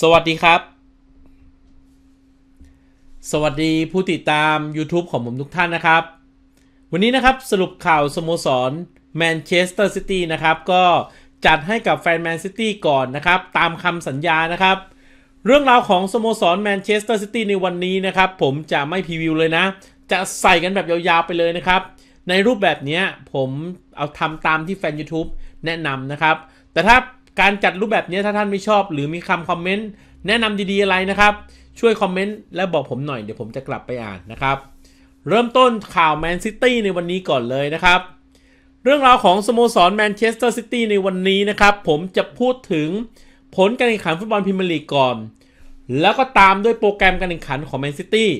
สวัสดีครับ สวัสดีผู้ติดตาม YouTube ของผมทุกท่านนะครับ วันนี้นะครับสรุปข่าวสโมสรแมนเชสเตอร์ซิตี้นะครับ ก็จัดให้กับแฟนแมนซิตี้ก่อนนะครับ ตามคำสัญญานะครับ เรื่องราวของสโมสรแมนเชสเตอร์ซิตี้ในวันนี้นะครับ ผมจะไม่พรีวิวเลยนะ จะใส่กันแบบยาวๆไปเลยนะครับ ในรูปแบบนี้ผมเอาทำตามที่แฟน YouTube แนะนำนะครับ แต่ถ้า การจัดรูปแบบนี้ถ้าท่านไม่ชอบ หรือมีคำคอมเมนต์แนะนำดีๆอะไรนะครับ ช่วยคอมเมนต์และบอกผมหน่อยเดี๋ยวผมจะกลับไปอ่านนะครับ เริ่มต้นข่าวแมนซิตี้ในวันนี้ก่อนเลยนะครับ เรื่องราวของสโมสรแมนเชสเตอร์ซิตี้ในวันนี้นะครับ ผมจะพูดถึงผลการแข่งขันฟุตบอลพรีเมียร์ลีกก่อน แล้วก็ตามด้วยโปรแกรมการแข่งขันของแมนซิตี้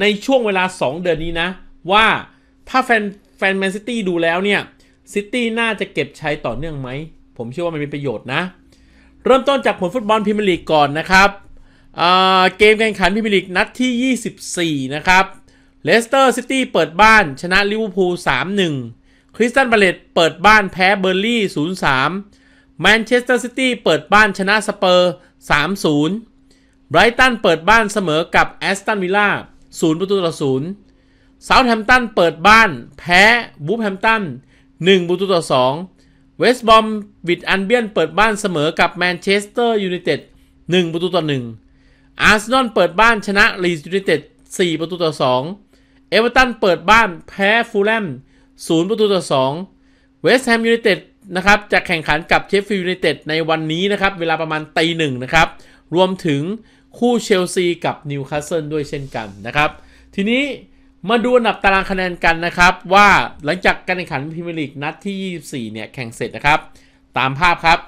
ในช่วงเวลา 2 เดือนนี้นะ ว่าถ้าแฟนแฟนแมนซิตี้ดูแล้วเนี่ยซิตี้น่าจะเก็บชัยต่อเนื่องไหม ผมเชื่อว่ามันมีประโยชน์นะ เริ่มต้นจากผลฟุตบอลพรีเมียร์ลีกก่อนนะครับเกมการแข่งขันพรีเมียร์ลีกนัดที่ 24 นะครับเลสเตอร์ซิตี้เปิดบ้านชนะลิเวอร์พูล 3-1 คริสตันบาเลตเปิดบ้านแพ้เบอร์ลี่ 0-3 แมนเชสเตอร์ซิตี้เปิดบ้านชนะสเปอร์ 3-0 ไบรตันเปิดบ้านเสมอกับแอสตันวิลล่า 0 ประตูต่อ 0 เซาท์แฮมป์ตันเปิดบ้านแพ้บูฟแฮมป์ตัน 1 ประตูต่อ 2 วสต์บอมวิดอันเบียนเปิดบ้านเสมอกับแมนเชสเตอร์ยูไนเต็ด1ประตูต่อ1อาร์เซนอลเปิดบ้านชนะลีดยูไนเต็ด4ประตูต่อ2เอเวอร์ตันเปิดบ้านแพ้ฟูลแลม0ประตูต่อ2เวสต์แฮมยูไนเต็ดนะครับจะแข่งขันกับเชฟฟิลด์ยูไนเต็ดในวันนี้นะครับเวลาประมาณตีหนึ่งนะครับรวมถึงคู่เชลซีกับนิวคาสเซิลด้วยเช่นกันนะครับทีนี้ มาดูอันดับตารางคะแนนกันนะครับ ว่าหลังจากการแข่งขันพรีเมียร์ลีกนัดที่ 24 เนี่ย แข่งเสร็จนะครับ ตามภาพครับ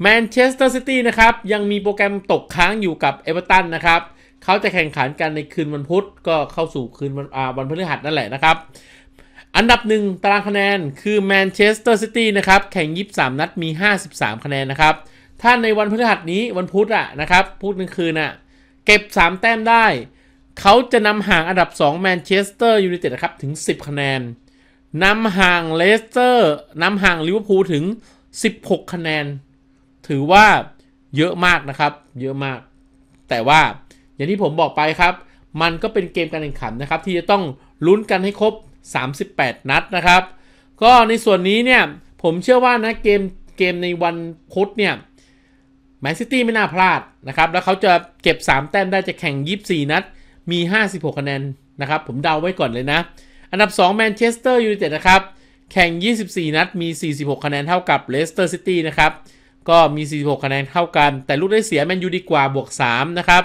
แมนเชสเตอร์ซิตี้นะครับ ยังมีโปรแกรมตกค้างอยู่กับเอเวอร์ตันนะครับ เขาจะแข่งขันกันในคืนวันพุธก็เข้าสู่คืนวันวันพฤหัสนั่นแหละนะครับ อันดับหนึ่งตารางคะแนนคือแมนเชสเตอร์ซิตี้นะครับ แข่ง 23 นัดมี 53 คะแนนนะครับ ถ้าในวันพฤหัสนี้วันพุธอะนะครับพุธกลางคืนอะเก็บ 3 แต้มได้ เขาจะนำห่างอันดับ 2 แมนเชสเตอร์ยูไนเต็ดนะครับ ถึง 10 คะแนนนำห่างเลสเตอร์นำห่างลิเวอร์พูลถึง 16 คะแนน ถือว่าเยอะมากนะครับ เยอะมาก แต่ว่าอย่างที่ผมบอกไปครับ มันก็เป็นเกมการแข่งขันนะครับ ที่จะต้องลุ้นกันให้ครบ 38 นัดนะครับ ก็ในส่วนนี้เนี่ย ผมเชื่อว่านะเกมเกมในวันพุธเนี่ยแมนซิตี้ไม่น่าพลาดนะครับ แล้วเขาจะเก็บ 3 แต้มได้จะแข่ง 24 นัด มี 56 คะแนนนะครับ ผมเดาไว้ก่อนเลยนะ อันดับ2แมนเชสเตอร์ยูไนเต็ดนะครับ แข่ง 24 นัดมี 46 คะแนนเท่ากับเลสเตอร์ซิตี้นะครับ ก็มี 46 คะแนนเท่ากัน แต่ลูกได้เสียแมนยูดีกว่าบวก 3 นะครับ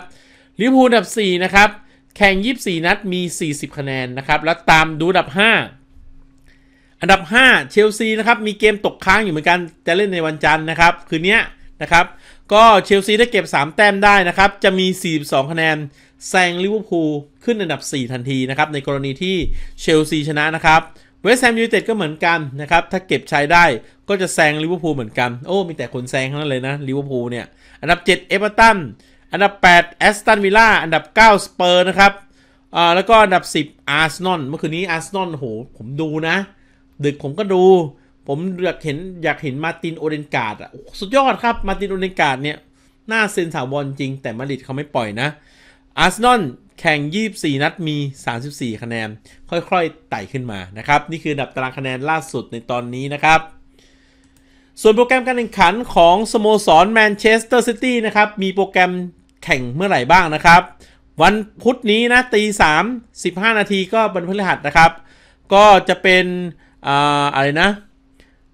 ลิเวอร์พูลอันดับ 4 นะครับ แข่ง 24 นัดมี 40 คะแนนนะครับ แล้วตามดูอันดับ 5 อันดับ 5 เชลซีนะครับ มีเกมตกค้างอยู่เหมือนกัน จะเล่นในวันจันทร์นะครับ คืนนี้นะครับ ก็เชลซีได้เก็บ 3 แต้มได้นะครับ จะมี 42 คะแนน แซงลิเวอร์พูลขึ้นอันดับ 4 ทันทีนะครับ ในกรณีที่เชลซีชนะนะครับเวสต์แฮมยูไนเต็ดก็เหมือนกันนะครับ ถ้าเก็บชัยได้ก็จะแซงลิเวอร์พูลเหมือนกัน โอ้ มีแต่คนแซงทั้งนั้นเลยนะลิเวอร์พูลเนี่ย อันดับ 7 เอเวอร์ตัน อันดับ 8 แอสตันวิลล่า อันดับ 9 สเปอร์นะครับอ่าแล้วก็อันดับ 10 อาร์เซนอล เมื่อคืนนี้อาร์เซนอลโห ผมดูนะ ดึกผมก็ดู ผมอยากเห็นอยากเห็นมาตินโอเดนการ์ดอะ สุดยอดครับ มาตินโอเดนการ์ดเนี่ย หน่าเซนสาวบอลจริง แต่มาริดเขาไม่ปล่อยนะ อาร์เซนอลแข่ง 24 นัดมี 34 คะแนน ค่อยๆ ไต่ขึ้นมานะครับ นี่คืออันดับตารางคะแนนล่าสุดในตอนนี้นะครับ ส่วนโปรแกรมการแข่งขันของสโมสรแมนเชสเตอร์ซิตี้นะครับ มีโปรแกรมแข่งเมื่อไหร่บ้างนะครับ วันพุธนี้นะตีสามสิบห้านาทีก็วันพฤหัสนะครับ ก็จะเป็นอ่าอะไรนะ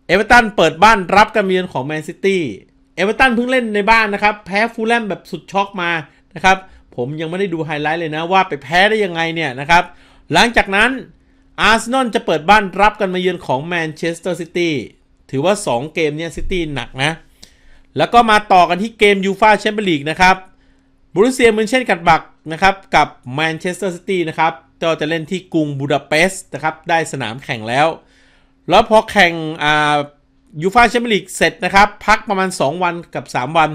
เอเวอร์ตันเปิดบ้านรับการเยือนของแมนซิตี้ เอเวอร์ตันเพิ่งเล่นในบ้านนะครับ แพ้ฟูลแลมแบบสุดช็อกมานะครับ ผมยังไม่ได้ดูไฮไลท์เลยนะว่าไปแพ้ได้ยังไงเนี่ยนะครับ หลังจากนั้นอาร์เซนอลจะเปิดบ้านรับกันมาเยือนของแมนเชสเตอร์ซิตี้ถือว่า 2 เกมเนี่ยซิตี้หนักนะ แล้วก็มาต่อกันที่เกมยูฟาแชมเปี้ยนลีกนะครับบรูเซียมือนเช่นกัดบักนะครับกับแมนเชสเตอร์ซิตี้นะครับก็จะเล่นที่กรุงบูดาเปสต์นะครับได้สนามแข่งแล้ว แล้วพอแข่งอ่ายูฟาแชมเปี้ยนลีกเสร็จนะครับ พักประมาณ 2 วันกับ 3 วัน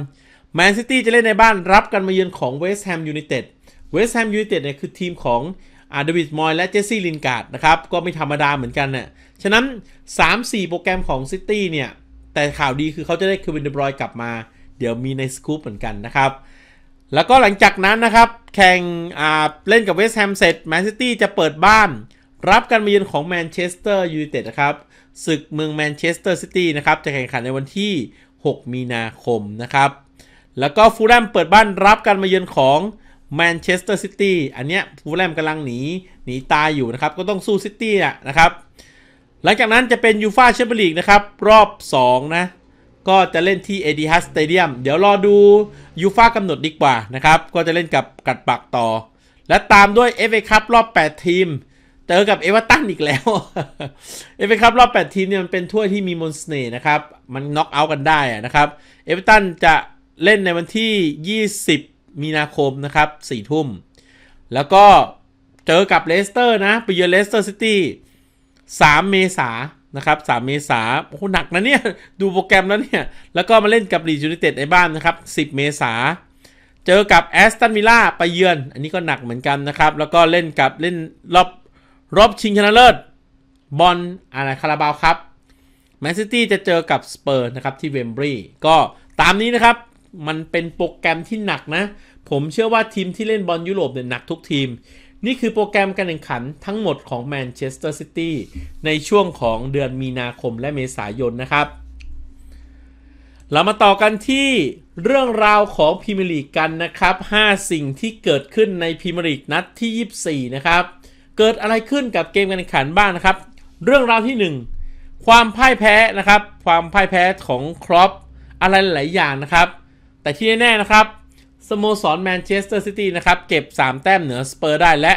แมนซิตี้จะเล่นในบ้านรับกันมาเยือนของเวสต์แฮมยูไนเต็ดเวสต์แฮมยูไนเต็ดเนี่ยคือทีมของอาร์เดวิดมอยและเจสซี่ลินการ์ดนะครับ ก็ไม่ธรรมดาเหมือนกันเนี่ยฉะนั้น 3-4 โปรแกรมของซิตี้เนี่ย แต่ข่าวดีคือเขาจะได้คือวินเดบรอยกลับมา เดี๋ยวมีในสกู๊ปเหมือนกันนะครับ แล้วก็หลังจากนั้นนะครับ แข่งเล่นกับเวสต์แฮมเสร็จแมนซิตี้จะเปิดบ้าน รับการมาเยือนของแมนเชสเตอร์ยูไนเต็ดนะครับศึกเมืองแมนเชสเตอร์ซิตี้นะครับจะแข่งขันในวันที่ 6 มีนาคมนะครับ แล้วก็ฟูลแลมเปิดบ้านรับการมาเยือนของแมนเชสเตอร์ซิตี้อันเนี้ยฟูลแลมกำลังหนีหนีตายอยู่นะครับ ก็ต้องสู้ซิตี้นะครับหลังจากนั้นจะเป็นยูฟาแชมเปี้ยนลีกนะครับ รอบ 2 นะ ก็จะเล่นที่เอดีฮัสสเตเดียมเดี๋ยวรอดูยูฟากำหนดดีกว่านะครับ ก็จะเล่นกับกัดปักต่อ และตามด้วย FA คัพรอบ 8 ทีม เจอกับเอเวอร์ตันอีกแล้วเอฟเอคัพรอบ 8 ทีมเนี่ยมันเป็นถ้วยที่มีมนต์เน่ห์นะครับ มันน็อกเอาท์กันได้นะครับเอเวอร์ตันจะ เล่นในวันที่ 20 มีนาคมนะครับ4ทุ่ม แล้วก็เจอกับเลสเตอร์นะ ไปเยือนเลสเตอร์ซิตี้3เมษายนนะครับ3เมษาโอ้โหหนักนะเนี่ย ดูโปรแกรมแล้วเนี่ย แล้วก็มาเล่นกับลีดยูไนเต็ดในบ้านนะครับ 10 เมษาเจอกับแอสตันวิลล่าไปเยือน อันนี้ก็หนักเหมือนกันนะครับ แล้วก็เล่นกับเล่นรอบรอบชิงชนะเลิศบอลอะไรคาราบาวครับแมนซิตี้จะเจอกับสเปอร์นะครับที่เวมบรีก็ตามนี้นะครับ มันเป็นโปรแกรมที่หนักนะ ผมเชื่อว่าทีมที่เล่นบอลยุโรปเนี่ยหนักทุกทีม นี่คือโปรแกรมการแข่งขันทั้งหมดของแมนเชสเตอร์ซิตี้ในช่วงของเดือนมีนาคมและเมษายนนะครับ เรามาต่อกันที่เรื่องราวของพรีเมียร์ลีกกันนะครับ 5 สิ่งที่เกิดขึ้นในพรีเมียร์ลีกนัดที่ 24 นะครับ เกิดอะไรขึ้นกับเกมการแข่งขันบ้างนะครับ เรื่องราวที่ 1 ความพ่ายแพ้นะครับ ความพ่ายแพ้ของครอปอะไรหลายอย่างนะครับ แต่ที่แน่ๆนะครับสโมสรแมนเชสเตอร์ซิตี้นะครับ เก็บ 3 แต้มเหนือสเปอร์ได้และ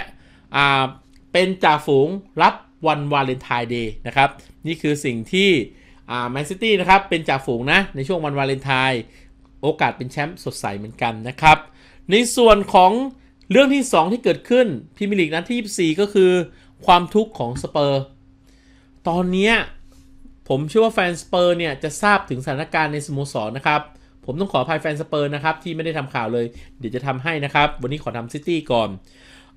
อ่าเป็นจ่าฝูงรับวันวาเลนไทน์เดย์นะครับ นี่คือสิ่งที่อ่าแมนซิตี้นะครับ เป็นจ่าฝูงนะ ในช่วงวันวาเลนไทน์โอกาสเป็นแชมป์สดใสเหมือนกันนะครับ ในส่วนของเรื่องที่ 2 ที่เกิดขึ้นพรีเมียร์ลีกนัดที่ 24 ก็คือ ความทุกข์ของสเปอร์ ตอนนี้ผมเชื่อว่าแฟนสเปอร์เนี่ยจะทราบถึงสถานการณ์ในสโมสรนะครับ ผมต้องขออภัยแฟนสเปอร์นะครับ ที่ไม่ได้ทำข่าวเลย เดี๋ยวจะทำให้นะครับ วันนี้ขอทำซิตี้ก่อน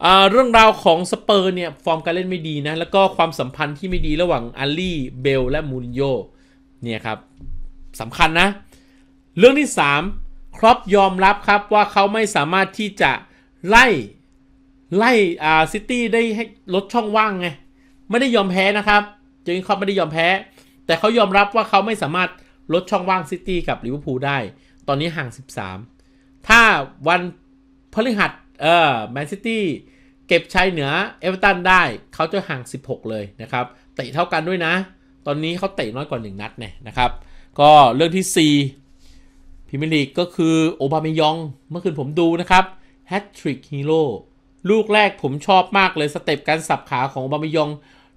อเรื่องราวของสเปอร์เนี่ย ฟอร์มการเล่นไม่ดีนะ แล้วก็ความสัมพันธ์ที่ไม่ดีระหว่างอาลี่เบลและมูรินโญ่เนี่ยครับสำคัญนะ เรื่องที่ 3 ครอปยอมรับครับว่าเขาไม่สามารถที่จะไล่ไล่อ่าซิตี้ได้ให้ลดช่องว่างไง ไม่ได้ยอมแพ้นะครับเจอร์เกนครอปไม่ได้ยอมแพ้ แต่เขายอมรับว่าเขาไม่สามารถ ลดช่องว่างซิตี้กับลิเวอร์พูลได้ ตอนนี้ห่าง 13 ถ้าวันพฤหัสเออแมนซิตี้เก็บชัยเหนือเอเวอร์ตันได้ เขาจะห่าง 16 เลยนะครับ เตะเท่ากันด้วยนะ ตอนนี้เขาเตะน้อยกว่า 1 นัดเนี่ยนะครับ ก็เรื่องที่ 4พรีเมียร์ลีกก็คือโอบามยอง เมื่อคืนผมดูนะครับแฮตทริกฮีโร่ลูกแรกผมชอบมากเลยสเต็ปการสับขาของโอบามยอง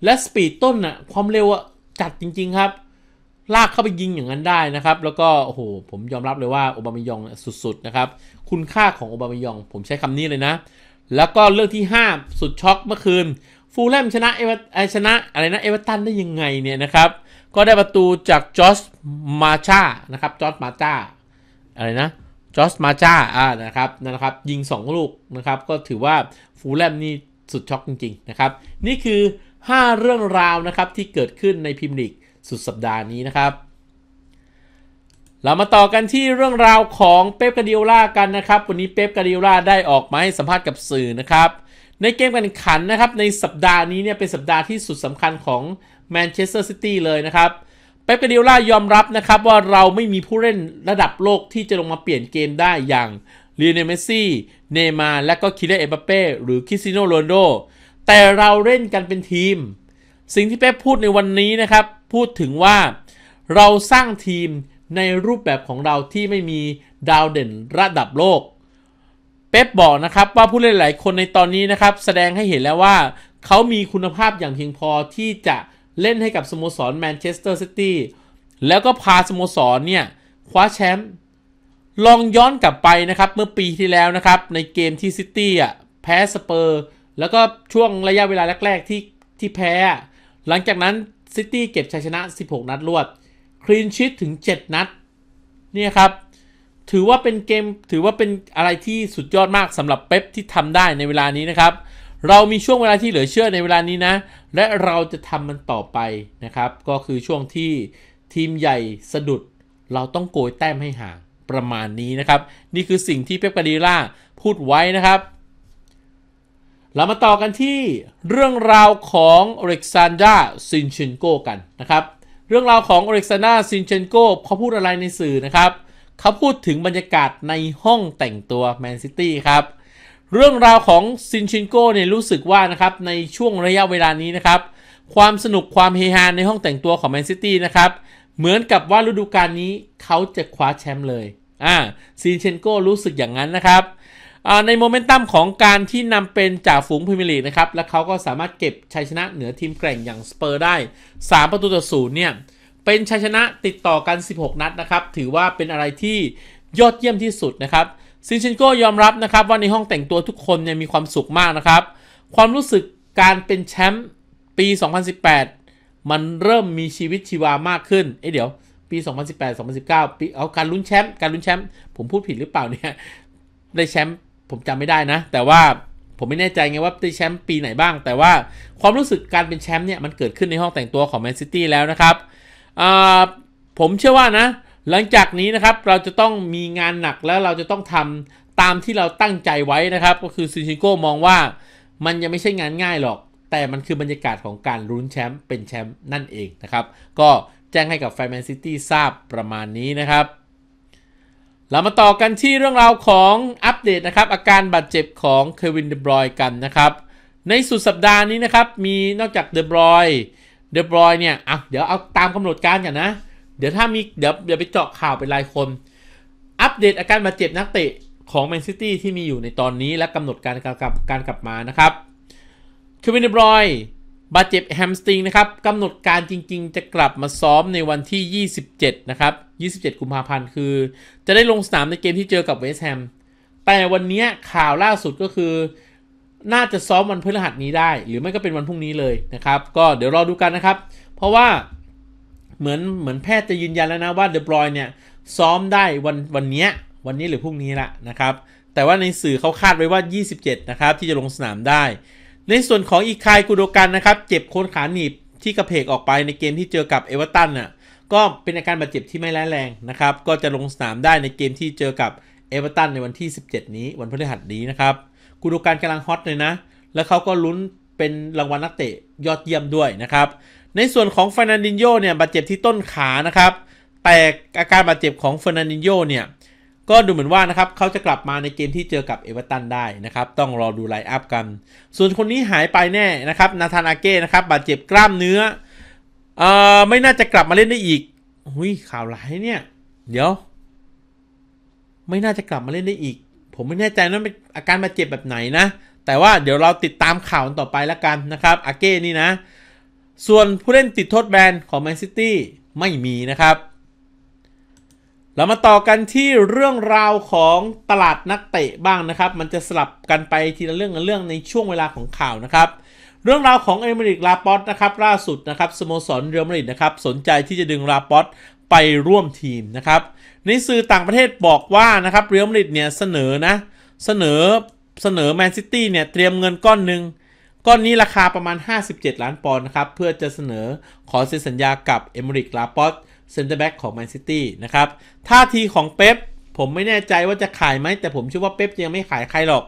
และสปีดต้นอะความเร็วอะจัดจริง ๆ ครับ ลากเข้าไปยิงอย่างนั้นได้นะครับ แล้วก็โอ้โหผมยอมรับเลยว่าโอบาเมยองสุดๆนะครับ คุณค่าของโอบาเมยอง ผมใช้คำนี้เลยนะ แล้วก็เรื่องที่ 5 สุดช็อกเมื่อคืน ฟูลแลมชนะเอเวอร์ชนะอะไรนะเอเวอร์ตันได้ยังไงเนี่ยนะครับ ก็ได้ประตูจากจอร์จมาชานะครับจอร์จมาชาอะไรนะจอร์จมาชาอ่านะครับนั่นนะครับ ยิง 2 ลูกนะครับ ก็ถือว่าฟูลแลมนี่สุดช็อกจริงๆนะครับ นี่คือ 5 เรื่องราวนะครับที่เกิดขึ้นในพิมพ์ลีก สุดสัปดาห์นี้นะครับ เรามาต่อกันที่เรื่องราวของเป๊ปกาดิโอล่ากันนะครับ วันนี้เป๊ปกาดิโอล่าได้ออกมาให้สัมภาษณ์กับสื่อนะครับ ในเกมการแข่งขันนะครับในสัปดาห์นี้เนี่ยเป็นสัปดาห์ที่สุดสำคัญของแมนเชสเตอร์ซิตี้เลยนะครับเป๊ปกาดิโอล่ายอมรับนะครับว่าเราไม่มีผู้เล่นระดับโลกที่จะลงมาเปลี่ยนเกมได้อย่างลีโอเนลเมซี่ เนมาและก็คิเลเอมบัปเป้หรือคริสติโนโรนโดแต่เราเล่นกันเป็นทีม สิ่งที่เป๊ปพูดในวันนี้นะครับ พูดถึงว่าเราสร้างทีมในรูปแบบของเราที่ไม่มีดาวเด่นระดับโลก เป๊ปบอกนะครับว่าผู้เล่นหลายคนในตอนนี้นะครับ แสดงให้เห็นแล้วว่า เขามีคุณภาพอย่างเพียงพอที่จะเล่นให้กับสโมสรแมนเชสเตอร์ซิตี้แล้วก็พาสโมสรเนี่ย คว้าแชมป์ลองย้อนกลับไปนะครับเมื่อปีที่แล้วนะครับ ในเกมที่ซิตี้อะแพ้สเปอร์ แล้วก็ช่วงระยะเวลาแรก ๆ ที่ที่แพ้ หลังจากนั้นซิตี้เก็บชัยชนะ 16 นัดรวด คลีนชิตถึง 7 นัด เนี่ยครับ ถือว่าเป็นเกม ถือว่าเป็นอะไรที่สุดยอดมากสำหรับเป๊ปที่ทำได้ในเวลานี้นะครับ เรามีช่วงเวลาที่เหลือเชื่อในเวลานี้นะ และเราจะทำมันต่อไปนะครับ ก็คือช่วงที่ทีมใหญ่สะดุด เราต้องโกยแต้มให้ห่างประมาณนี้นะครับ นี่คือสิ่งที่เป๊ปกาดิล่าพูดไว้นะครับ เรามาต่อกันที่เรื่องราวของอเล็กซานดราซินเชนโกกันนะครับ เรื่องราวของอเล็กซานดราซินเชนโกเขาพูดอะไรในสื่อนะครับ เขาพูดถึงบรรยากาศในห้องแต่งตัวแมนซิตี้ครับ เรื่องราวของซินเชนโกเนี่ยรู้สึกว่านะครับในช่วงระยะเวลานี้นะครับ ความสนุกความเฮฮาในห้องแต่งตัวของแมนซิตี้นะครับเหมือนกับว่าฤดูกาลนี้เขาจะคว้าแชมป์เลยอ่าซินเชนโกรู้สึกอย่างนั้นนะครับ ในโมเมนตัมของการที่นำเป็นจ่าฝูงพรีเมียร์ลีกนะครับ และเขาก็สามารถเก็บชัยชนะเหนือทีมแกร่งอย่างสเปอร์ได้ 3 ประตูต่อศูนย์เนี่ย เป็นชัยชนะติดต่อกัน 16 นัดนะครับ ถือว่าเป็นอะไรที่ยอดเยี่ยมที่สุดนะครับ ซินเชนโกยอมรับนะครับว่าในห้องแต่งตัวทุกคนเนี่ยมีความสุขมากนะครับ ความรู้สึกการเป็นแชมป์ปี 2018 มันเริ่มมีชีวิตชีวามากขึ้น เอ้เดี๋ยว ปี 2018 2019 ปีเอาการลุ้นแชมป์ การลุ้นแชมป์ ผมพูดผิดหรือเปล่าเนี่ย ได้แชมป์ ผมจำไม่ได้นะ แต่ว่าผมไม่แน่ใจไงว่าได้แชมป์ปีไหนบ้าง แต่ว่าความรู้สึกการเป็นแชมป์เนี่ยมันเกิดขึ้นในห้องแต่งตัวของแมนซิตี้แล้วนะครับผมเชื่อว่านะ หลังจากนี้นะครับเราจะต้องมีงานหนักแล้วเราจะต้องทำตามที่เราตั้งใจไว้นะครับ ก็คือซินชิโก้มองว่ามันยังไม่ใช่งานง่ายหรอก แต่มันคือบรรยากาศของการลุ้นแชมป์เป็นแชมป์นั่นเองนะครับ ก็แจ้งให้กับแฟนแมนซิตี้ทราบประมาณนี้นะครับ เรามาต่อกันที่เรื่องราวของอัปเดตนะครับ อาการบาดเจ็บของเควินเดบรอยกันนะครับ ในสุดสัปดาห์นี้นะครับ มีนอกจากเดบรอยเดบรอยเนี่ยอะเดี๋ยวเอาตามกำหนดการกันนะ เดี๋ยวถ้ามีเดี๋ยวเดี๋ยวไปเจาะข่าวเป็นรายคน อัปเดตอาการบาดเจ็บนักเตะของแมนซิตี้ที่มีอยู่ในตอนนี้และกำหนดการการกลับการกลับมานะครับเควินเดบรอย บาดเจ็บแฮมสตริงนะครับกำหนดการจริงๆ จะกลับมาซ้อมในวันที่ 27 นะครับ 27 กุมภาพันธ์คือ จะได้ลงสนามในเกมที่เจอกับเวสต์แฮมแต่วันนี้ข่าวล่าสุดก็คือ น่าจะซ้อมวันพฤหัสนี้ได้ หรือไม่ก็เป็นวันพรุ่งนี้เลยนะครับ ก็เดี๋ยวรอดูกันนะครับ เพราะว่าเหมือนเหมือนแพทย์จะยืนยันแล้วนะว่าเดบรอยเนี่ยซ้อมได้วันวันนี้วันนี้หรือพรุ่งนี้ละนะครับ แต่ว่าในสื่อเขาคาดไว้ว่า 27 นะครับที่จะลงสนามได้ ในส่วนของอีคายกูโดกันนะครับ เจ็บโคนขาหนีบที่กระเพกออกไปในเกมที่เจอกับเอเวอร์ตันน่ะก็เป็นอาการบาดเจ็บที่ไม่ร้ายแรงนะครับ ก็จะลงสนามได้ในเกมที่เจอกับเอเวอร์ตันในวันที่ 17 นี้วันพฤหัสนี้นะครับกูโดกันกำลังฮอตเลยนะ แล้วเขาก็ลุ้นเป็นรางวัลนักเตะยอดเยี่ยมด้วยนะครับ ในส่วนของฟานันดินโยเนี่ยบาดเจ็บที่ต้นขานะครับ แต่อาการบาดเจ็บของฟานันดินโยเนี่ย ก็ดูเหมือนว่านะครับเขาจะกลับมาในเกมที่เจอกับเอเวอร์ตันได้นะครับ ต้องรอดูไลน์อัพกัน ส่วนคนนี้หายไปแน่นะครับนาธานอาเก้นะครับบาดเจ็บกล้ามเนื้อเอ่อไม่น่าจะกลับมาเล่นได้อีกหุยข่าวร้ายเนี่ย เดี๋ยว ไม่น่าจะกลับมาเล่นได้อีก ผมไม่แน่ใจนะเป็นอาการบาดเจ็บแบบไหนนะ แต่ว่าเดี๋ยวเราติดตามข่าวต่อไปแล้วกันนะครับอาเก้นี่นะ ส่วนผู้เล่นติดโทษแบนของแมนซิตี้ไม่มีนะครับ เรามาต่อกันที่เรื่องราวของตลาดนักเตะบ้างนะครับ มันจะสลับกันไปทีละเรื่องละเรื่องในช่วงเวลาของข่าวนะครับ เรื่องราวของเอเมริกลาปอตนะครับล่าสุดนะครับสโมสรเรอัลมาดริดนะครับสนใจที่จะดึงลาปอตไปร่วมทีมนะครับในสื่อต่างประเทศบอกว่านะครับเรอัลมาดริดเนี่ยเสนอนะเสนอเสนอแมนซิตี้เนี่ยเตรียมเงินก้อนหนึ่งก้อนนี้ราคาประมาณ 57 ล้านปอนด์นะครับเพื่อจะเสนอขอเซ็นสัญญากับเอเมริกลาปอต เซนเตอร์แบ็กของแมนซิตี้นะครับท่าทีของเป๊ปผมไม่แน่ใจว่าจะขายไหม แต่ผมเชื่อว่าเป๊ปยังไม่ขายใครหรอก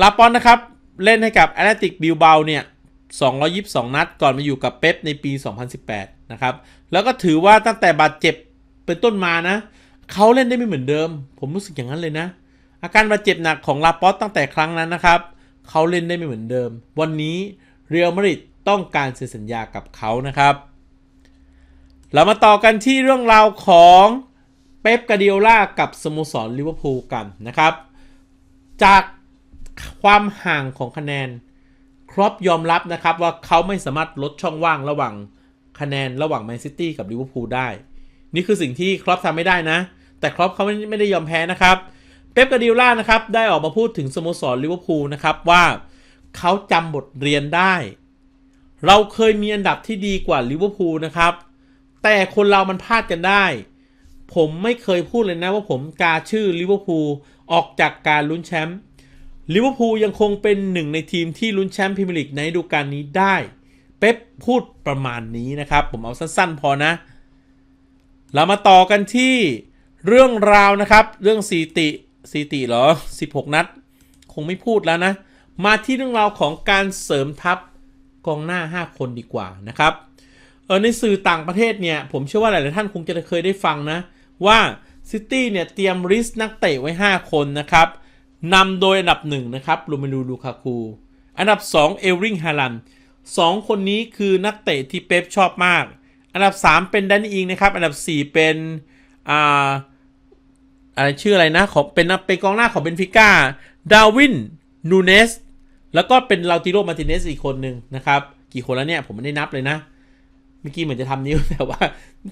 ลาปอนนะครับ เล่นให้กับแอตเลติกบิลเบาเนี่ย 222 นัดก่อนมาอยู่กับเป๊ปในปี 2018 นะครับ แล้วก็ถือว่าตั้งแต่บาดเจ็บเป็นต้นมานะ เขาเล่นได้ไม่เหมือนเดิม ผมรู้สึกอย่างนั้นเลยนะ อาการบาดเจ็บหนักของลาปอตตั้งแต่ครั้งนั้นนะครับ เขาเล่นได้ไม่เหมือนเดิม วันนี้เรอัลมาดริดต้องการเซ็นสัญญากับเขานะครับ เรามาต่อกันที่เรื่องราวของเป๊ปกาดิโอล่ากับสโมสรลิเวอร์พูลกันนะครับ จากความห่างของคะแนนครอปยอมรับนะครับว่าเขาไม่สามารถลดช่องว่างระหว่างคะแนนระหว่างแมนซิตี้กับลิเวอร์พูลได้ นี่คือสิ่งที่ครอปทำไม่ได้นะ แต่ครอปเขาไม่ได้ยอมแพ้นะครับ เป๊ปกาดิโอล่านะครับได้ออกมาพูดถึงสโมสรลิเวอร์พูลนะครับว่าเขาจำบทเรียนได้ เราเคยมีอันดับที่ดีกว่าลิเวอร์พูลนะครับ แต่คนเรามันพลาดกันได้ ผมไม่เคยพูดเลยนะว่าผมกาชื่อลิเวอร์พูลออกจากการลุ้นแชมป์ลิเวอร์พูลยังคงเป็นหนึ่งในทีมที่ลุ้นแชมป์พรีเมียร์ลีกในฤดูกาลนี้ได้ เป๊ปพูดประมาณนี้นะครับ ผมเอาสั้นๆ พอนะ เรามาต่อกันที่เรื่องราวนะครับ เรื่องสีติสีติเหรอ 16 นัด คงไม่พูดแล้วนะ มาที่เรื่องราวของการเสริมทัพกองหน้า 5 คนดีกว่านะครับ เออในสื่อต่างประเทศเนี่ย ผมเชื่อว่าหลายๆท่านคงจะเคยได้ฟังนะ ว่าซิตี้เนี่ยเตรียมริสนักเตะไว้ 5 คนนะครับนำโดยอันดับ1นะครับลูมานูลูคาคูอันดับ 2 เอลริงฮาลันสองคนนี้คือนักเตะที่เป๊ปชอบมาก อันดับ 3 เป็นแดนนี่อิงนะครับ อันดับ 4 เป็นอ่าอะไรชื่ออะไรนะของเป็นนักเป็นกองหน้าของเบนฟิก้าดาวินนูเนสแล้วก็เป็นลาติโรมาติเนสอีกคนหนึ่งนะครับ กี่คนแล้วเนี่ย ผมไม่ได้นับเลยนะ เมื่อกี้เหมือนจะทำนิ้วแต่ว่า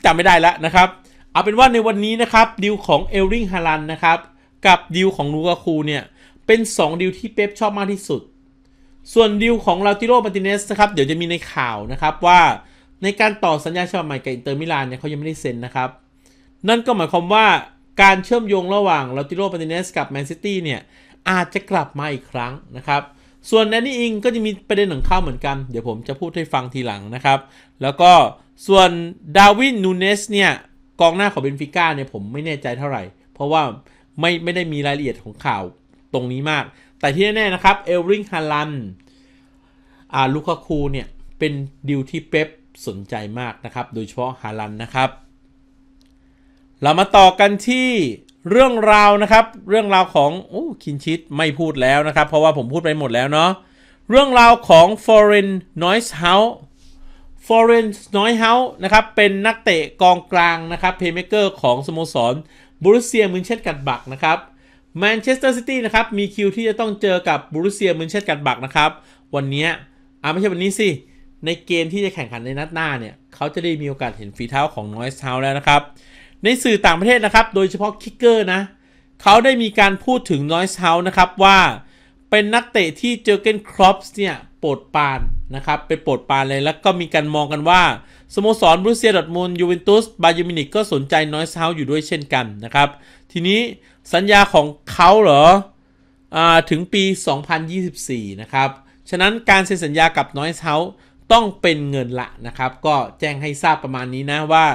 จำไม่ได้แล้วนะครับ เอาเป็นว่าในวันนี้นะครับดิวของเอลริงฮาลันนะครับ กับดิวของลูกาคูเนี่ย เป็น 2 ดิวที่เป๊ปชอบมากที่สุด ส่วนดิวของลาติโรมาติเนสนะครับ เดี๋ยวจะมีในข่าวนะครับว่าในการต่อสัญญาฉบับใหม่กับอินเตอร์มิลานเนี่ยเขายังไม่ได้เซ็นนะครับ นั่นก็หมายความว่าการเชื่อมโยงระหว่างลาติโรมาติเนสกับแมนซิตี้เนี่ยอาจจะกลับมาอีกครั้งนะครับ ส่วนแดนนี่อิงก็จะมีประเด็นของเขาเหมือนกัน เดี๋ยวผมจะพูดให้ฟังทีหลังนะครับ แล้วก็ส่วนดาวินนูเนสเนี่ยกองหน้าของเบนฟิก้าเนี่ยผมไม่แน่ใจเท่าไหร่ เพราะว่าไม่ไม่ได้มีรายละเอียดของข่าวตรงนี้มาก แต่ที่แน่ๆนะครับเอลริงฮาลันอ่าลูคาคูเนี่ยเป็นดิวที่เป๊ปสนใจมากนะครับ โดยเฉพาะฮาลันนะครับ เรามาต่อกันที่ เรื่องราวนะครับ เรื่องราวของโอ้คินชิตไม่พูดแล้วนะครับ เพราะว่าผมพูดไปหมดแล้วเนาะเรื่องราวของ Foreign Noise House Foreign Noise House นะครับเป็นนักเตะกองกลางนะครับเพย์เมเกอร์ของสโมสรบรูเซียมินเชนกัดบักนะครับแมนเชสเตอร์ซิตี้นะครับมีคิวที่จะต้องเจอกับบรูเซียมินเชนกัดบักนะครับวันนี้อ่าไม่ใช่วันนี้สิในเกมที่จะแข่งขันในนัดหน้าเนี่ยเขาจะได้มีโอกาสเห็นฝีเท้าของ Noise House แล้วนะครับ ในสื่อต่างประเทศนะครับ โดยเฉพาะคิกเกอร์นะ เขาได้มีการพูดถึง Noise House นะครับว่าเป็นนักเตะที่เจอเกนครอปส์เนี่ยโปรดปานนะครับเป็นโปรดปานเลยแล้วก็มีการมองกันว่า สโมสรบรูเซียดอร์ทมุนยูเวนตุสบาเยมินิกก็สนใจ Noise House อยู่ด้วยเช่นกันนะครับ ทีนี้สัญญาของเขาเหรออถึงปี 2024 นะครับ ฉะนั้นการเซ็นสัญญากับ Noise House ต้องเป็นเงินละนะครับ ก็แจ้งให้ทราบประมาณนี้นะว่า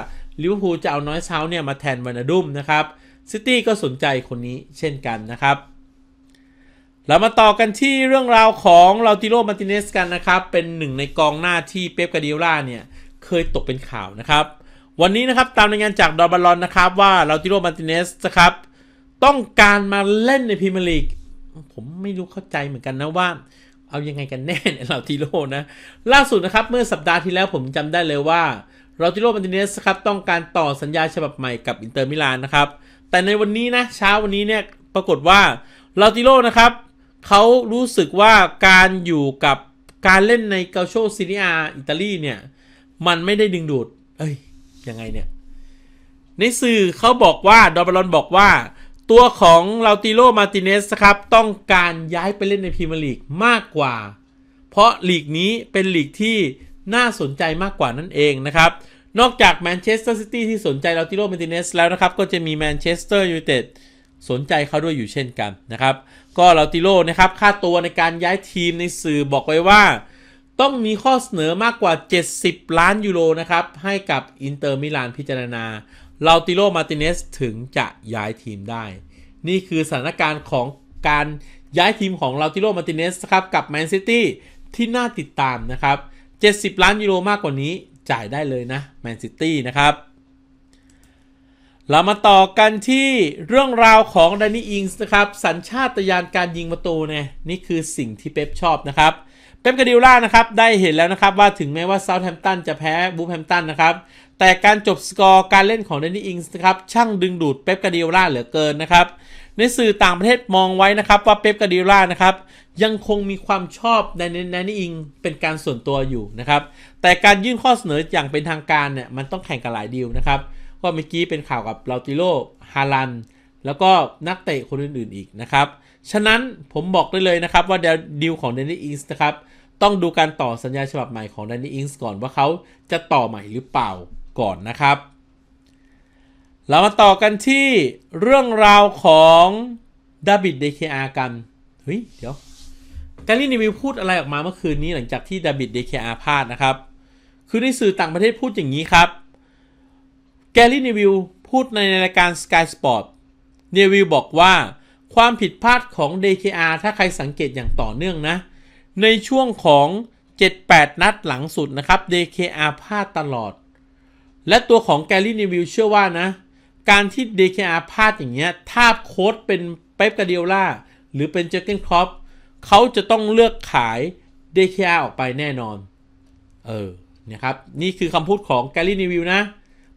ลิเวอร์พูลจะเอาน้อยเช้าเนี่ยมาแทนวานาดุมนะครับซิตี้ก็สนใจคนนี้เช่นกันนะครับเรามาต่อกันที่เรื่องราวของลาติโรมาติเนสกันนะครับ เป็นหนึ่งในกองหน้าที่เป๊ปกาดิโอล่าเนี่ยเคยตกเป็นข่าวนะครับ วันนี้นะครับตามรายงานจากดอร์บาลอนนะครับว่าลาติโรมาติเนสนะครับต้องการมาเล่นในพรีเมียร์ลีกผมไม่รู้เข้าใจเหมือนกันนะว่า เอายังไงกันแน่เนี่ยลาติโรนะ ล่าสุดนะครับเมื่อสัปดาห์ที่แล้วผมจำได้เลยว่า ลาติโรมาติเนสครับต้องการต่อสัญญาฉบับใหม่กับอินเตอร์มิลานนะครับ แต่ในวันนี้นะเช้าวันนี้เนี่ยปรากฏว่าลาติโรนะครับเขารู้สึกว่าการอยู่กับการเล่นในเกาโชซีเนียอิตาลีเนี่ยมันไม่ได้ดึงดูด เอ้ยยังไงเนี่ยในสื่อเขาบอกว่าดอบาลอนบอกว่าตัวของลาติโรมาติเนสครับต้องการย้ายไปเล่นในพรีเมียร์ลีกมากกว่า เพราะลีกนี้เป็นลีกที่ น่าสนใจมากกว่านั่นเองนะครับ นอกจากแมนเชสเตอร์ซิตี้ที่สนใจลาติโรมาติเนสแล้วนะครับ ก็จะมีแมนเชสเตอร์ยูไนเต็ดสนใจเขาด้วยอยู่เช่นกันนะครับ ก็ลาติโรนะครับค่าตัวในการย้ายทีมในสื่อบอกไว้ว่า ต้องมีข้อเสนอมากกว่า 70 ล้านยูโรนะครับให้กับอินเตอร์มิลานพิจารณาลาติโรมาติเนสถึงจะย้ายทีมได้ นี่คือสถานการณ์ของการย้ายทีมของลาติโรมาติเนสครับกับแมนซิตี้ที่น่าติดตามนะครับ 70 ล้านยูโรมากกว่านี้จ่ายได้เลยนะแมนซิตี้นะครับ เรามาต่อกันที่เรื่องราวของดานี่อิงส์นะครับ สัญชาตญาณการยิงประตูเนี่ยนี่คือสิ่งที่เป๊ปชอบนะครับเป๊ปกาดิล่านะครับได้เห็นแล้วนะครับว่าถึงแม้ว่าเซาท์แฮมป์ตันจะแพ้บูแฮมป์ตันนะครับแต่การจบสกอร์การเล่นของดานี่อิงส์นะครับช่างดึงดูดเป๊ปกาดิล่าเหลือเกินนะครับในสื่อต่างประเทศมองไว้นะครับว่าเป๊ปกาดิล่านะครับ ยังคงมีความชอบในในนีอิงเป็นการส่วนตัวอยู่นะครับ แต่การยื่นข้อเสนออย่างเป็นทางการเนี่ยมันต้องแข่งกับหลายดีลนะครับก็เมื่อกี้เป็นข่าวกับลาติโลฮาลัน แล้วก็นักเตะคนอื่นๆอีกนะครับ ฉะนั้นผมบอกได้เลยนะครับว่าดีลของเดนนี่อิงส์นะครับต้องดูการต่อสัญญาฉบับใหม่ของแดนนี่อิงส์ก่อนว่าเขาจะต่อใหม่หรือเปล่าก่อนนะครับ เรามาต่อกันที่เรื่องราวของดาบิดเดคอากัน เฮ้ย เดี๋ยว แการีนิวิวพูดอะไรออกมาเมื่อคืนนี้หลังจากที่ดาบิดเดคอาพลาดนะครับ คือในสื่อต่างประเทศพูดอย่างนี้ครับ แกรี่นิวิลพูดในรายการ Sky Sport เนวิลบอกว่าความผิดพลาดของ DKR ถ้าใครสังเกตอย่างต่อเนื่องนะ ในช่วงของ 7-8 นัดหลังสุดนะครับ DKR พลาดตลอด และตัวของแกลลี่นิวิลเชื่อว่านะ การที่ DKR พลาดอย่างเงี้ยถ้าโค้ดเป็นเป๊ปกาเดียล่าหรือเป็นเจอร์เกนครอป เขาจะต้องเลือกขาย DKR ออกไปแน่นอน เออนี่ยครับ นี่คือคำพูดของแกลลี่นิวิลนะ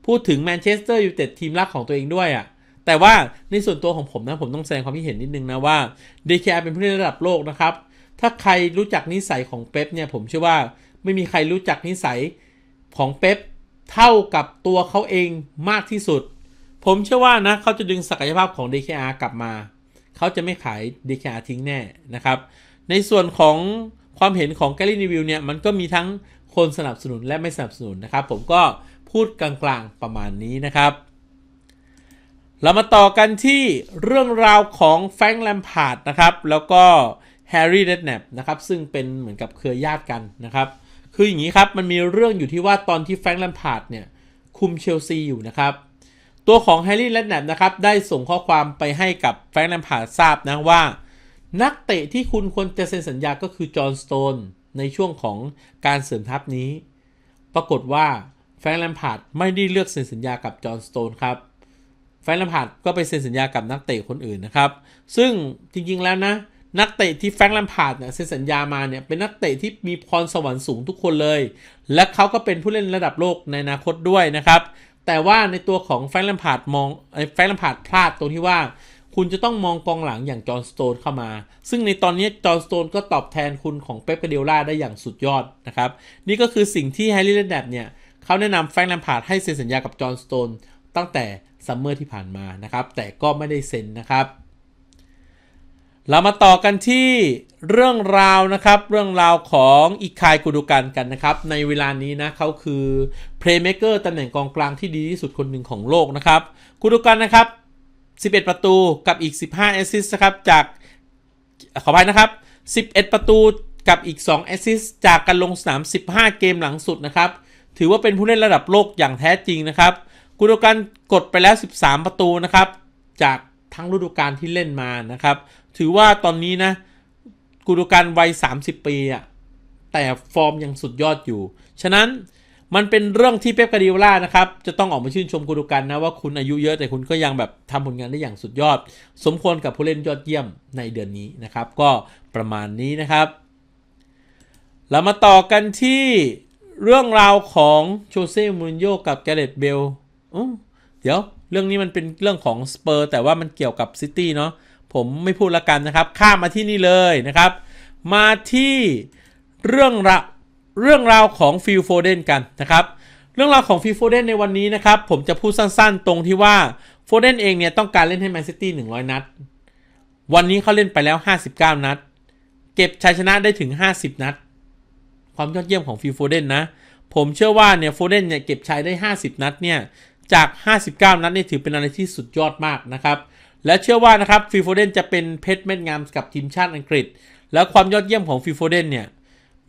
พูดถึงแมนเชสเตอร์ยูไนเต็ดทีมรักของตัวเองด้วยอะ่ะ แต่ว่าในส่วนตัวของผมนะ ผมต้องแสดงความคิดเห็นนิดนึงนะว่า DKR เป็นผู้เล่นระดับโลกนะครับ ถ้าใครรู้จักนิสัยของเป๊ปเนี่ย ผมเชื่อว่าไม่มีใครรู้จักนิสัยของเป๊ปเท่ากับตัวเขาเองมากที่สุด ผมเชื่อว่านะเขาจะดึงศักยภาพของ DKR กลับมา เขาจะไม่ขาย DKR ทิ้งแน่นะครับ ในส่วนของความเห็นของแกลลี่นิวิลเนี่ยมันก็มีทั้งคนสนับสนุนและไม่สนับสนุนนะครับ ผมก็พูดกลางๆประมาณนี้นะครับ เรามาต่อกันที่เรื่องราวของแฟรงค์แลมพาร์ดนะครับ แล้วก็แฮร์รี่เดดแนปนะครับ ซึ่งเป็นเหมือนกับเครือญาติกันนะครับ คืออย่างนี้ครับ มันมีเรื่องอยู่ที่ว่าตอนที่แฟรงค์แลมพาร์ดเนี่ยคุมเชลซีอยู่นะครับ ตัวของแฮร์รี่เดดแนปนะครับได้ส่งข้อความไปให้กับแฟรงค์แลมพาร์ดทราบนะว่า นักเตะที่คุณควรจะเซ็นสัญญาก็คือจอห์นสโตนในช่วงของการเสริมทัพนี้ ปรากฏว่าแฟรงค์แลมพาร์ดไม่ได้เลือกเซ็นสัญญากับจอห์นสโตนครับแฟรงค์แลมพาร์ดก็ไปเซ็นสัญญากับนักเตะคนอื่นนะครับ ซึ่งจริงๆแล้วนะ นักเตะที่แฟรงค์แลมพาร์ดเนี่ยเซ็นสัญญามาเนี่ยเป็นนักเตะที่มีพรสวรรค์สูงทุกคนเลย และเขาก็เป็นผู้เล่นระดับโลกในอนาคตด้วยนะครับ แต่ว่าในตัวของแฟรงค์ลัมพาร์ดมองแฟรงค์ลัมพาร์ดพลาดตรงที่ว่า คุณจะต้องมองกองหลังอย่างจอห์นสโตนเข้ามา ซึ่งในตอนนี้จอห์นสโตนก็ตอบแทนคุณของเป๊ปกาเดียล่าได้อย่างสุดยอดนะครับ นี่ก็คือสิ่งที่แฮร์รี่เลนแดดเนี่ยเขาแนะนำแฟรงค์ลัมพาร์ดให้เซ็นสัญญากับจอห์นสโตนตั้งแต่ซัมเมอร์ที่ผ่านมานะครับ แต่ก็ไม่ได้เซ็นนะครับ เรามาต่อกันที่เรื่องราวนะครับ เรื่องราวของอิคายกูดูกันกันนะครับ ในเวลานี้นะเขาคือเพลย์เมเกอร์ตำแหน่งกองกลางที่ดีที่สุดคนหนึ่งของโลกนะครับกูดูกันนะครับ 11 ประตูกับอีก 15 แอสซิสต์นะครับจากขออภัยนะครับ 11 ประตูกับอีก 2 แอสซิสต์จากการลงสนาม 15 เกมหลังสุดนะครับ ถือว่าเป็นผู้เล่นระดับโลกอย่างแท้จริงนะครับกูโดกันกดไปแล้ว 13 ประตูนะครับจากทั้งฤดูกาลที่เล่นมานะครับ ถือว่าตอนนี้นะกูโดกันวัย 30 ปีอะแต่ฟอร์มยังสุดยอดอยู่ ฉะนั้นมันเป็นเรื่องที่เป๊ปกาดิโอล่านะครับ จะต้องออกมาชื่นชมกูดูกันนะว่าคุณอายุเยอะแต่คุณก็ยังแบบทำผลงานได้อย่างสุดยอด สมควรกับผู้เล่นยอดเยี่ยมในเดือนนี้นะครับ ก็ประมาณนี้นะครับ เรามาต่อกันที่เรื่องราวของโชเซ่มูรินโญ่กับแกเรตเบลเดี๋ยวเรื่องนี้มันเป็นเรื่องของสเปอร์แต่ว่ามันเกี่ยวกับซิตี้เนาะ ผมไม่พูดละกันนะครับ ข้ามมาที่นี่เลยนะครับ มาที่เรื่องราวเรื่องราวของฟิลโฟเดนกันนะครับ เรื่องราวของฟิลโฟเดนในวันนี้นะครับ ผมจะพูดสั้นๆ ตรงที่ว่าโฟเดนเองเนี่ยต้องการเล่นให้แมนซิตี้100 นัด วันนี้เขาเล่นไปแล้ว 59 นัด เก็บชัยชนะได้ถึง 50 นัด ความยอดเยี่ยมของฟิลโฟเดนนะ ผมเชื่อว่าเนี่ยโฟเดนเนี่ยเก็บชัยได้ 50 นัดเนี่ยจาก 59 นัดเนี่ยถือเป็นอะไรที่สุดยอดมากนะครับ และเชื่อว่านะครับฟิลโฟเดนจะเป็นเพชรเม็ดงามกับทีมชาติอังกฤษ แล้วความยอดเยี่ยมของฟิลโฟเดนเนี่ย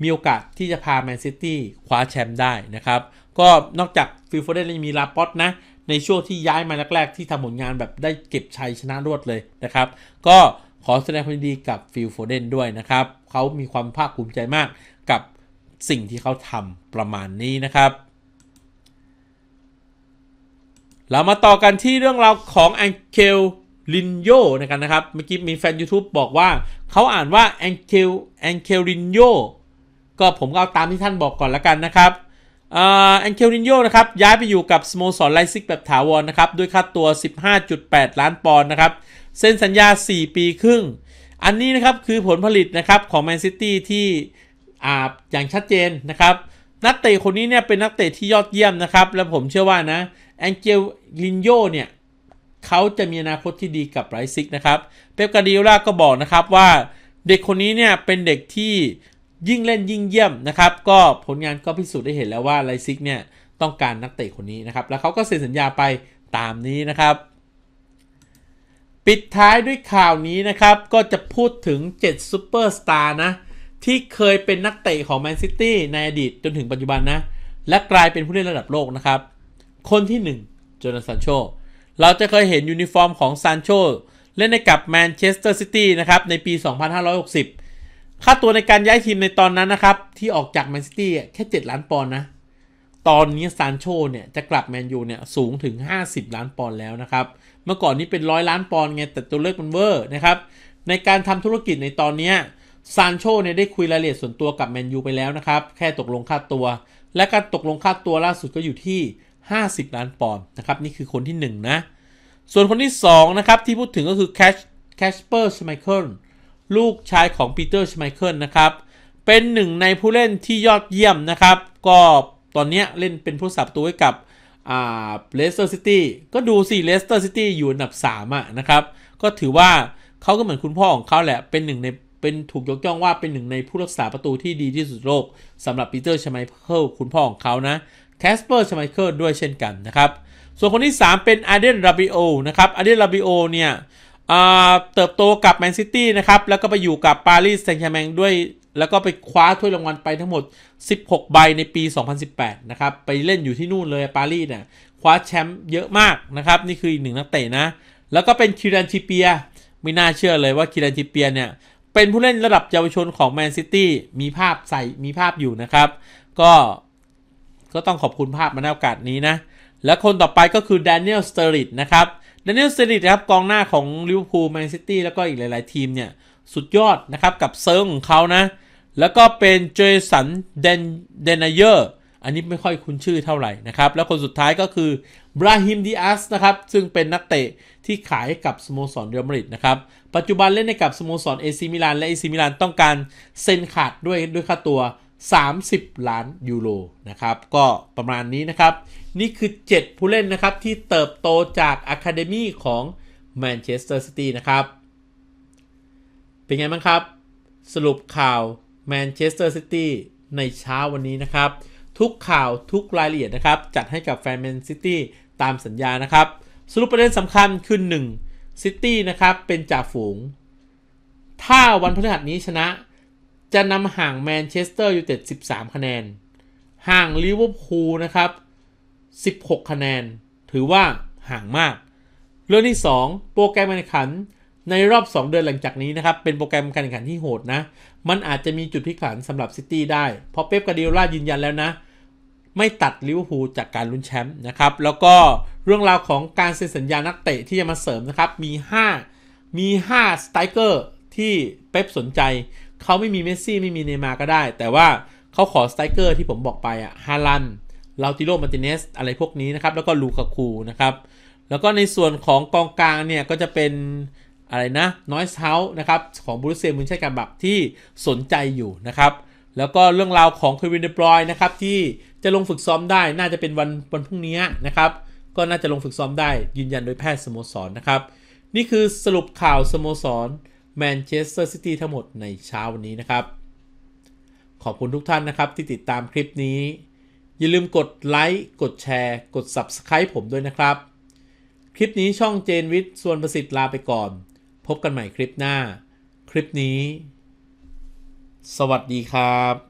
มีโอกาสที่จะพาแมนซิตี้คว้าแชมป์ได้นะครับ ก็นอกจากฟิลโฟเดนยังมีลาปอตนะ ในช่วงที่ย้ายมาแรกๆ ที่ทำผลงานแบบได้เก็บชัยชนะรวดเลยนะครับ ก็ขอแสดงความยินดีกับฟิลโฟเดนด้วยนะครับ เขามีความภาคภูมิใจมากกับสิ่งที่เขาทำประมาณนี้นะครับเรามาต่อกันที่เรื่องราวของแองเกล ลินโยนะครับนะครับ เมื่อกี้มีแฟน YouTube บอกว่าเขาอ่านว่าแองเกลแองเกลลินโยก็ผมก็เอาตามที่ท่านบอกก่อนละกันนะครับแองเคลนินโยนะครับ ย้ายไปอยู่กับสโมสรไลซิกแบบถาวรนะครับ ด้วยค่าตัว 15.8 ล้านปอนด์นะครับ เซ็นสัญญา 4 ปีครึ่ง อันนี้นะครับคือผลผลิตนะครับของแมนซิตี้ที่อ่าอย่างชัดเจนนะครับ นักเตะคนนี้เนี่ยเป็นนักเตะที่ยอดเยี่ยมนะครับ และผมเชื่อว่านะแองเกลลินโยเนี่ย เขาจะมีอนาคตที่ดีกับไลซิกนะครับ เป๊ปกาดิโอล่าก็บอกนะครับว่าเด็กคนนี้เนี่ยเป็นเด็กที่ยิ่งเล่นยิ่งเยี่ยมนะครับ ก็ผลงานก็พิสูจน์ได้เห็นแล้วว่าไลซิกเนี่ยต้องการนักเตะคนนี้นะครับ แล้วเขาก็เซ็นสัญญาไปตามนี้นะครับ ปิดท้ายด้วยข่าวนี้นะครับ ก็จะพูดถึง7ซูเปอร์สตาร์นะ ที่เคยเป็นนักเตะของแมนซิตี้ในอดีตจนถึงปัจจุบันนะ และกลายเป็นผู้เล่นระดับโลกนะครับ คนที่ 1 โจนาสันโช เราจะเคยเห็นยูนิฟอร์มของซานโชเล่นในกับแมนเชสเตอร์ซิตี้นะครับในปี 2560 ค่าตัวในการย้ายทีมในตอนนั้นนะครับ ที่ออกจากแมนซิตี้แค่ 7 ล้านปอนด์นะ ตอนนี้ซานโชเนี่ยจะกลับแมนยูเนี่ยสูงถึง 50 ล้านปอนด์แล้วนะครับ เมื่อก่อนนี้เป็นร้อยล้านปอนด์ไงแต่ตัวเลขมันเวอร์นะครับ ในการทำธุรกิจในตอนนี้ซานโชเนี่ยได้คุยรายละเอียดส่วนตัวกับแมนยูไปแล้วนะครับ แค่ตกลงค่าตัว และการตกลงค่าตัวล่าสุดก็อยู่ที่ 50 ล้านปอนด์นะครับนี่คือคนที่ 1 นะ ส่วนคนที่ 2 นะครับ ที่พูดถึงก็คือแคชแคชเปอร์ชไมเคิลลูกชายของปีเตอร์ชไมเคิลนะครับ เป็นหนึ่งในผู้เล่นที่ยอดเยี่ยมนะครับ ก็ตอนนี้เล่นเป็นผู้สับตัวให้กับอ่าเลสเตอร์ซิตี้ก็ดูสิเลสเตอร์ซิตี้อยู่อันดับ3อะนะครับ ก็ถือว่าเขาก็เหมือนคุณพ่อของเขาแหละ เป็นหนึ่งในเป็นถูกยกย่องว่าเป็นหนึ่งในผู้รักษาประตูที่ดีที่สุดโลกสำหรับปีเตอร์ชไมเคิลคุณพ่อของเขานะ แคสเปอร์ชไมเคิลด้วยเช่นกันนะครับ ส่วนคนที่ 3 เป็นอาเดนราบิโอนะครับอาเดนราบิโอเนี่ยเติบโตกับแมนซิตี้นะครับ แล้วก็ไปอยู่กับปารีสแซงต์แชร์แมงด้วย แล้วก็ไปคว้าถ้วยรางวัลไปทั้งหมด 16 ใบในปี 2018 นะครับ ไปเล่นอยู่ที่นู่นเลยปารีสเนี่ยคว้าแชมป์เยอะมากนะครับ นี่คืออีกหนึ่งนักเตะนะ แล้วก็เป็นคิรันชิเปีย ไม่น่าเชื่อเลยว่าคิรันชิเปียเนี่ย เป็นผู้เล่นระดับเยาวชนของแมนซิตี้มีภาพใส่มีภาพอยู่นะครับ ก็ ก็ต้องขอบคุณภาพมาในโอกาสนี้นะ และคนต่อไปก็คือแดเนียลสเตอริดนะครับแดเนียลสเตอริดครับกองหน้าของลิเวอร์พูลแมนซิตี้แล้วก็อีกหลาย ๆ ทีมเนี่ยสุดยอดนะครับกับเซิร์งของเขานะ แล้วก็เป็นเจสันเดนเดนเยอร์อันนี้ไม่ค่อยคุ้นชื่อเท่าไหร่นะครับ แล้วคนสุดท้ายก็คือบราฮิมดิอัสนะครับ ซึ่งเป็นนักเตะที่ขายกับสโมสรเรอัลมาดริดนะครับ ปัจจุบันเล่นให้กับสโมสรเอซิมิลานและเอซิมิลานต้องการเซ็นขาดด้วยด้วยค่าตัว 30 ล้านยูโรนะครับก็ประมาณนี้นะครับ นี่คือ 7 ผู้เล่นนะครับที่เติบโตจากอะคาเดมีของแมนเชสเตอร์ซิตี้นะครับ เป็นไงบ้างครับ สรุปข่าวแมนเชสเตอร์ซิตี้ในเช้าวันนี้นะครับ ทุกข่าวทุกรายละเอียดนะครับ จัดให้กับแฟนแมนซิตี้ตามสัญญานะครับ สรุปประเด็นสำคัญคือ 1 ซิตี้นะครับเป็นจ่าฝูง ถ้าวันพฤหัสนี้ชนะ จะนำห่างแมนเชสเตอร์ยูไนเต็ด13 คะแนน ห่างลิเวอร์พูลนะครับ 16 คะแนน ถือว่าห่างมาก เรื่องที่ 2 โปรแกรมการแข่งขันในรอบ 2 เดือนหลังจากนี้นะครับ เป็นโปรแกรมการแข่งขันที่โหดนะ มันอาจจะมีจุดพลิกผันสำหรับซิตี้ได้ เพราะเป๊ปกาเดิโอล่ายืนยันแล้วนะ ไม่ตัดลิเวอร์พูลจากการลุ้นแชมป์นะครับ แล้วก็เรื่องราวของการเซ็นสัญญานักเตะที่จะมาเสริมนะครับ มี 5 มี 5 สไตรเกอร์ที่เป๊ปสนใจ เขาไม่มีเมสซี่ไม่มีเนย์มาร์ก็ได้ แต่ว่าเขาขอสไตรเกอร์ที่ผมบอกไปอะฮาลันลาติโรมาติเนสอะไรพวกนี้นะครับ แล้วก็ลูคาคูนะครับ แล้วก็ในส่วนของกองกลางเนี่ย ก็จะเป็นอะไรนะนอยส์เฮาส์นะครับ ของบรูเซียมุนชัยการบักที่สนใจอยู่นะครับ แล้วก็เรื่องราวของเควินเดบรอยนะครับ ที่จะลงฝึกซ้อมได้น่าจะเป็นวันวันพรุ่งนี้นะครับ ก็น่าจะลงฝึกซ้อมได้ยืนยันโดยแพทย์สโมสรนะครับ นี่คือสรุปข่าวสโมสร แมนเชสเตอร์ซิตี้ทั้งหมดในเช้าวันนี้นะครับ ขอบคุณทุกท่านนะครับที่ติดตามคลิปนี้ อย่าลืมกดไลค์กดแชร์ กด Subscribe ผมด้วยนะครับ คลิปนี้ช่องเจนวิทย์ส่วนประสิทธิ์ลาไปก่อน พบกันใหม่คลิปหน้า คลิปนี้ สวัสดีครับ